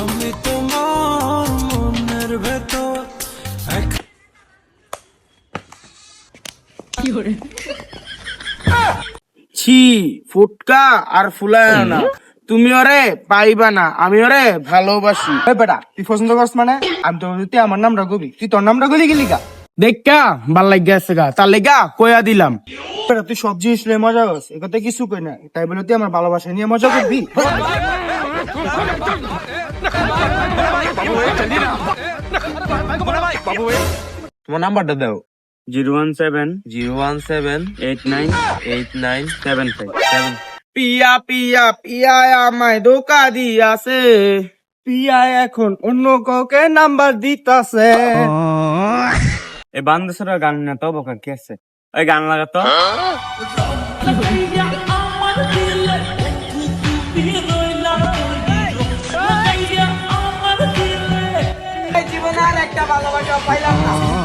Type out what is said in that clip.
আমি তোমার মনের ভেতর এক ছি ফুটকা আর ফুলায় না তুমি ওরে পাইবা না আমি ওরে ভালোবাসি। এই বেটা তুই পছন্দ করছ মানে? আমি তো তুই আমার নাম গবি তুই তোর নাম গলি গেলি গা দেখা ভালো লাগিয়াছে গা। তার লেগা কয়া দিলাম। বেটা তুই সব জিনিস নিয়ে মজা করছ এ কথা কিছু কই না। তাই বলে তুই আমার ভালোবাসা নিয়ে মজা করবি? তোমার নাম্বারটা দাও। Zero one seven zero one seven eight nine eight nine seven five. Seven পিয়া পিয়া পিয়া আমায় ধোকা দিয়াছে। পিয়া এখন অন্য কাউকে নাম্বার দিতাছে। এ বান্দেশ্বরের গান না তো বকা কি আছে? ওই গান লাগা তো জীবনে আর একটা ভালোবাসা পাইলাম না